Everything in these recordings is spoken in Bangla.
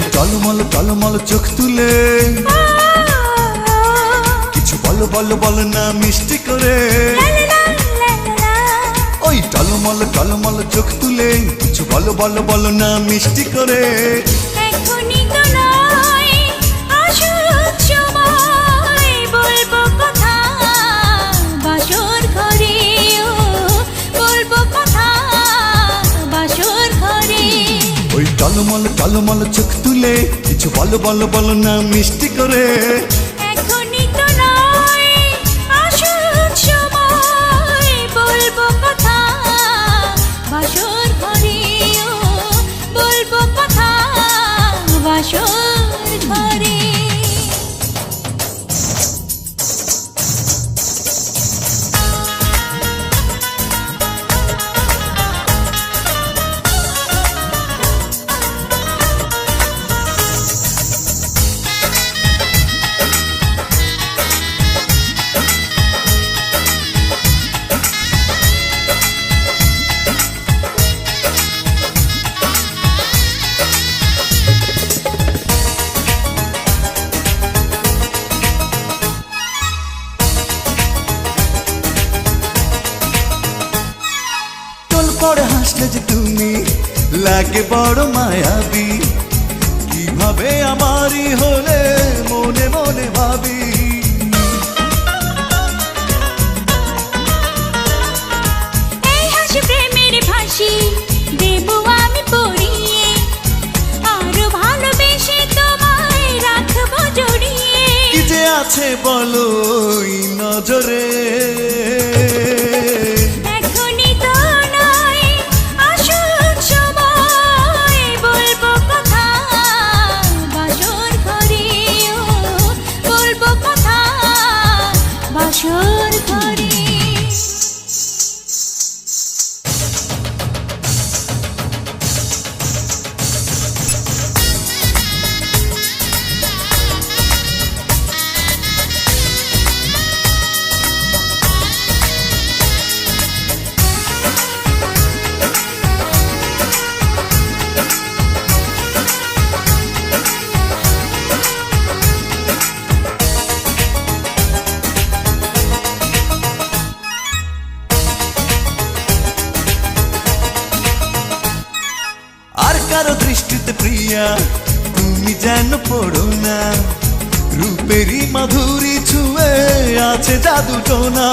টলমল টলমল চোখ তুলে। কিছু বলো বলো বলো না মিষ্টি করে। ওই টলমল টলমল চোখ তুলে। কিছু বলো বলো বলো না মিষ্টি করে। টলমল টলমল চোখ তুলে কিছু বলো বলো বলো না মিষ্টি করে। হাসলে যে তুমি লাগে বড় মায়াবি। কীভাবে আমারই হলে মনে মনে ভাবি। এই হাসি প্রেমের should প্রিয়া তুমি যেন পড়ো না। রূপেরই মাধুরী ছুঁয়ে আছে জাদু না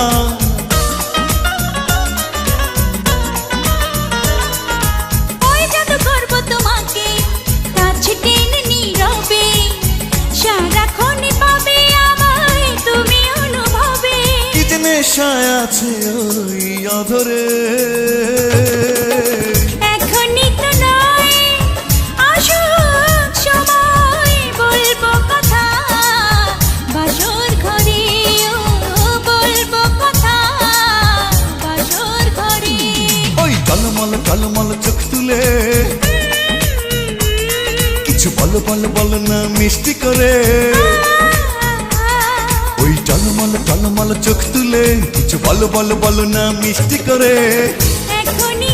নেশায় আছে ওই অধরে। ঝলমল টলমল চোখ তুলে। কিছু বল বল বল না মিষ্টি করে। ওই ঝলমল ঝলমল চোখ তুলে কিছু বল বল বল না মিষ্টি করে। এখনই